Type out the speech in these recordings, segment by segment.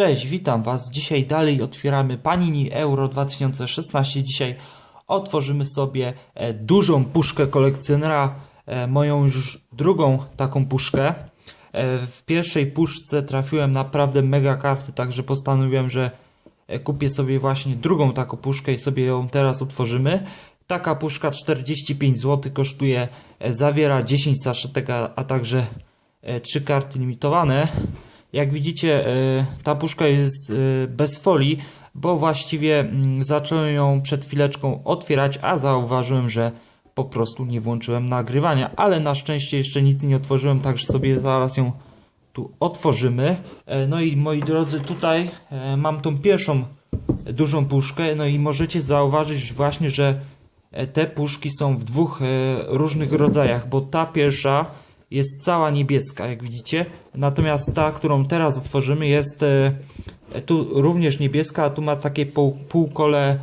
Cześć, witam Was. Dzisiaj dalej otwieramy Panini Euro 2016. Dzisiaj otworzymy sobie e, dużą puszkę kolekcjonera, e, moją już drugą taką puszkę. E, w pierwszej puszce trafiłem naprawdę mega karty, także postanowiłem, że kupię sobie właśnie drugą taką puszkę i sobie ją teraz otworzymy. Taka puszka 45 zł kosztuje, zawiera 10 saszetek, a, także e, 3 karty limitowane. Jak widzicie, e, ta puszka jest e, bez folii, bo właściwie mm, zacząłem ją przed chwileczką otwierać, a zauważyłem, że po prostu nie włączyłem nagrywania, ale na szczęście jeszcze nic nie otworzyłem, także sobie zaraz ją tu otworzymy. E, No i moi drodzy, tutaj mam tą pierwszą dużą puszkę, no i możecie zauważyć właśnie, że te puszki są w dwóch różnych rodzajach, bo ta pierwsza jest cała niebieska, jak widzicie, natomiast ta, którą teraz otworzymy jest e, tu również niebieska, a tu ma takie pół, półkole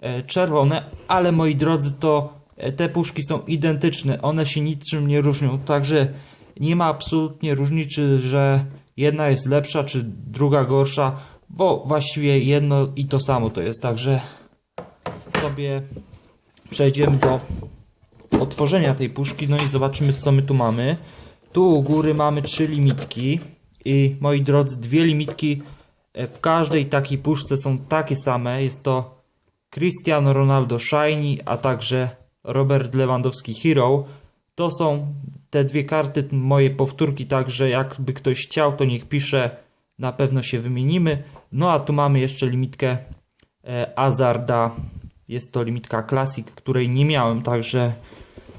e, czerwone, ale moi drodzy, to e, te puszki są identyczne, one się niczym nie różnią, także nie ma absolutnie różnicy, że jedna jest lepsza, czy druga gorsza, bo właściwie jedno i to samo to jest, także sobie przejdziemy do otworzenia tej puszki, no i zobaczymy co my tu mamy. Tu u góry mamy trzy limitki i moi drodzy, dwie limitki e, w każdej takiej puszce są takie same. Jest to Cristiano Ronaldo Shiny, a także Robert Lewandowski Hero. To są te dwie karty, moje powtórki, także jakby ktoś chciał, to niech pisze, na pewno się wymienimy. No a tu mamy jeszcze limitkę e, Azarda. Jest to limitka Classic, której nie miałem, także,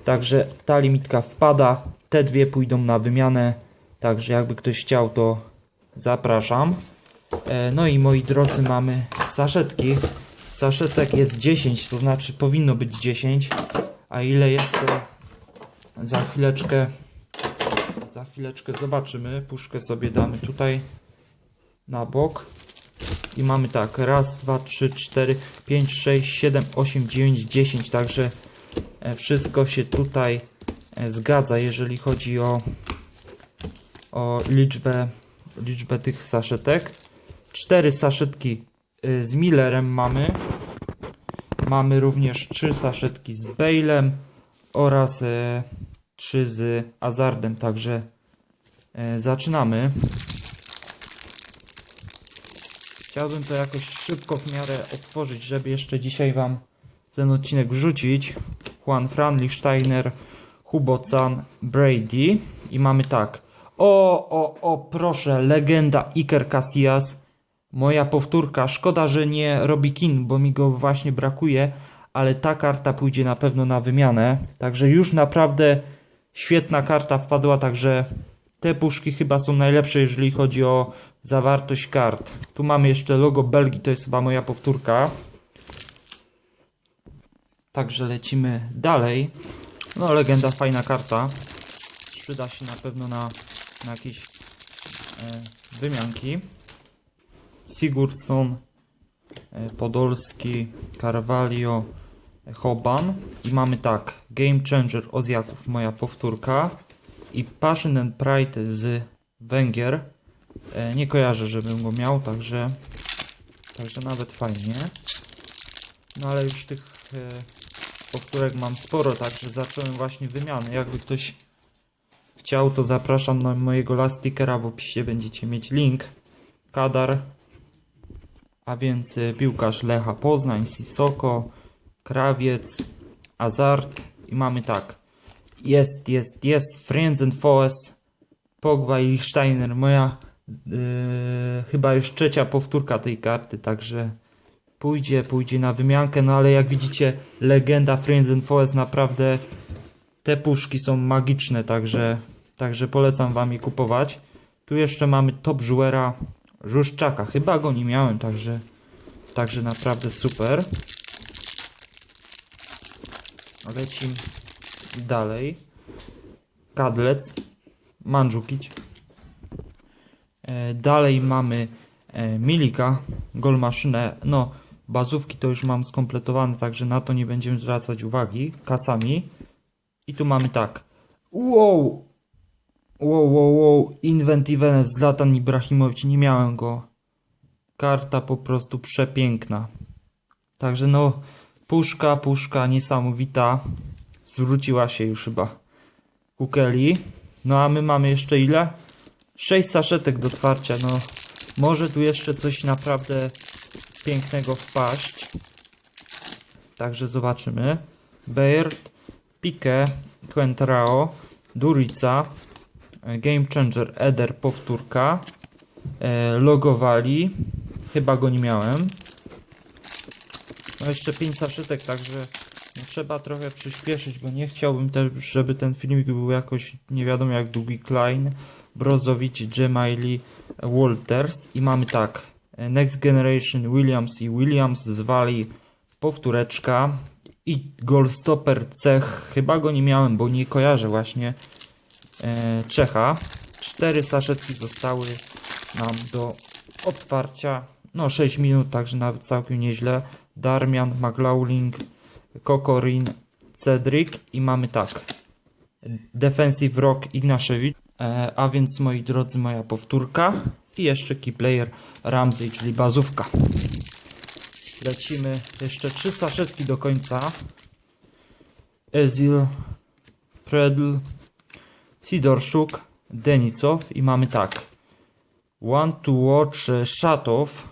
także ta limitka wpada. Te dwie pójdą na wymianę, także jakby ktoś chciał, to zapraszam. E, No i moi drodzy, mamy saszetki. Saszetek jest 10, to znaczy powinno być 10. A ile jest to za chwileczkę za chwileczkę zobaczymy. Puszkę sobie damy tutaj na bok. I mamy tak, raz, dwa, trzy, cztery, pięć, sześć, siedem, osiem, dziewięć, dziesięć. Także wszystko się tutaj e, zgadza, jeżeli chodzi o, o liczbę, liczbę tych saszetek. Cztery saszetki y, z Millerem mamy. Mamy również trzy saszetki z Bale'em oraz e, trzy z Azardem. Także e, zaczynamy. Chciałbym to jakoś szybko w miarę otworzyć, żeby jeszcze dzisiaj Wam ten odcinek wrzucić. Juan Fran, Lichsteiner, Hubocan, Brady. I mamy tak. O, o, o, proszę, legenda Iker Casillas. Moja powtórka. Szkoda, że nie robi King, bo mi go właśnie brakuje, ale ta karta pójdzie na pewno na wymianę. Także już naprawdę świetna karta wpadła, także te puszki chyba są najlepsze, jeżeli chodzi o zawartość kart. Tu mamy jeszcze logo Belgii, to jest chyba moja powtórka. Także lecimy dalej. No, legenda, fajna karta. Przyda się na pewno na, na jakieś e, wymianki. Sigurdsson, e, Podolski, Carvalho, Hoban. I mamy tak, Game Changer Ozjaków, moja powtórka. I Passion and Pride z Węgier. E, nie kojarzę, żebym go miał, także, także nawet fajnie. No ale już tych e, powtórek mam sporo, także zacząłem właśnie wymiany. Jakby ktoś chciał, to zapraszam na mojego last stickera. W opisie będziecie mieć link. Kadar, a więc y, piłkarz Lecha Poznań, Sisoko, Krawiec, Azart i mamy tak. Jest, jest, jest, Friends and Foes, Pogba i Steiner. Moja yy, chyba już trzecia powtórka tej karty, także pójdzie, pójdzie na wymiankę, no ale jak widzicie, legenda Friends and Foes naprawdę te puszki są magiczne, także, także polecam wam je kupować. Tu jeszcze mamy Top Jewera Żuszczaka. Chyba go nie miałem, także, także naprawdę super. Lecimy dalej. Kadlec. Mandżukić. E, dalej mamy e, Milika. Golmaszynę. No, bazówki to już mam skompletowane, także na to nie będziemy zwracać uwagi. Kasami. I tu mamy tak. Wow! Wow, wow, wow. Invent Event Zlatan Ibrahimowicz. Nie miałem go. karta po prostu przepiękna. Także no, puszka, puszka niesamowita. Zwróciła się już chyba kukeli. No a my mamy jeszcze ile? 6 saszetek do otwarcia, no może tu jeszcze coś naprawdę pięknego wpaść. Także zobaczymy. Baird, Pique, Quentrao, Durica, e, Game Changer, Eder, powtórka, e, Logowali, chyba go nie miałem. No jeszcze 5 saszetek, także no, trzeba trochę przyspieszyć, bo nie chciałbym też, żeby ten filmik był jakoś nie wiadomo jak długi. Klein, Brozowicz, Jemaili, Walters i mamy tak. Next Generation Williams i Williams zwali powtóreczka i Goalstopper Cech. Chyba go nie miałem, bo nie kojarzę właśnie e, Czecha. Cztery saszetki zostały nam do otwarcia. No 6 minut, także nawet całkiem nieźle. Darmian, McLaughlin, Kokorin, Cedric i mamy tak. Defensive Rock Ignaszewicz. E, a więc moi drodzy, moja powtórka. I jeszcze keyplayer Ramsey, czyli bazówka. Lecimy jeszcze trzy saszetki do końca. Ezil, Predl, Sidorszuk, Denisow i mamy tak. One to watch e, Szatow.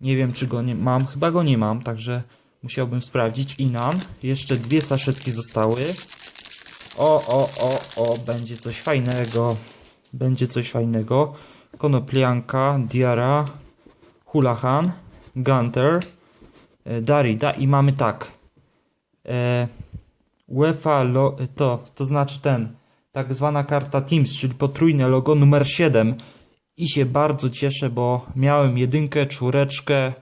Nie wiem czy go nie mam, chyba go nie mam, także musiałbym sprawdzić. Inan. Jeszcze dwie saszetki zostały. O, o, o, o, będzie coś fajnego. Będzie coś fajnego. Konoplianka, Diara, Hulahan, Gunter, e, Darida i mamy tak. E, UEFA lo, to, to znaczy ten, tak zwana karta Teams, czyli potrójne logo numer 7. I się bardzo cieszę, bo miałem jedynkę, czwóreczkę,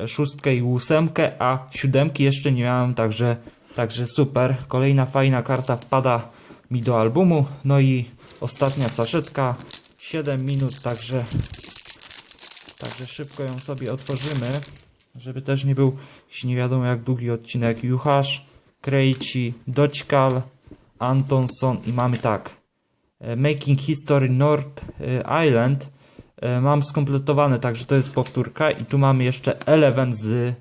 e, szóstkę i ósemkę, a siódemki jeszcze nie miałem, także, także super. Kolejna fajna karta wpada mi do albumu. No i ostatnia saszetka, 7 minut, także, także szybko ją sobie otworzymy, żeby też nie był nie wiadomo jak długi odcinek. Juchasz, Krejci, Doćkal, Antonson i mamy tak. E, Making History North e, Island e, mam skompletowane, także to jest powtórka i tu mamy jeszcze Eleven z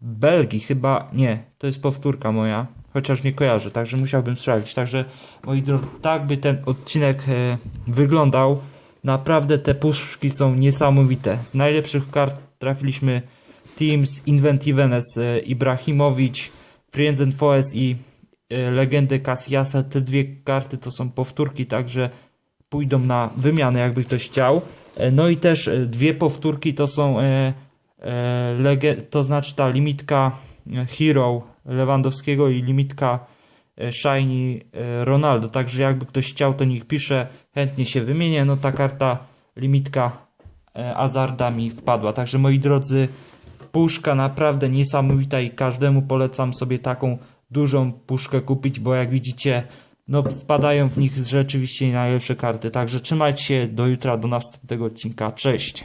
Belgii, chyba nie, to jest powtórka moja, chociaż nie kojarzę, także musiałbym sprawdzić. Także moi drodzy, tak by ten odcinek e, wyglądał. Naprawdę te puszki są niesamowite. Z najlepszych kart trafiliśmy Teams, Inventivenes, e, Ibrahimowicz, Friends and Foes i e, Legendy. Te dwie karty to są powtórki, także pójdą na wymianę, jakby ktoś chciał. E, No i też e, dwie powtórki to są e, to znaczy ta limitka e, Hero Lewandowskiego i limitka e, Shiny e, Ronaldo. Także jakby ktoś chciał, to niech pisze, chętnie się wymienię. No ta karta limitka e, Azarda mi wpadła. Także moi drodzy, puszka naprawdę niesamowita i każdemu polecam sobie taką dużą puszkę kupić, bo jak widzicie, no wpadają w nich rzeczywiście najlepsze karty. Także trzymajcie się do jutra, do następnego odcinka. Cześć!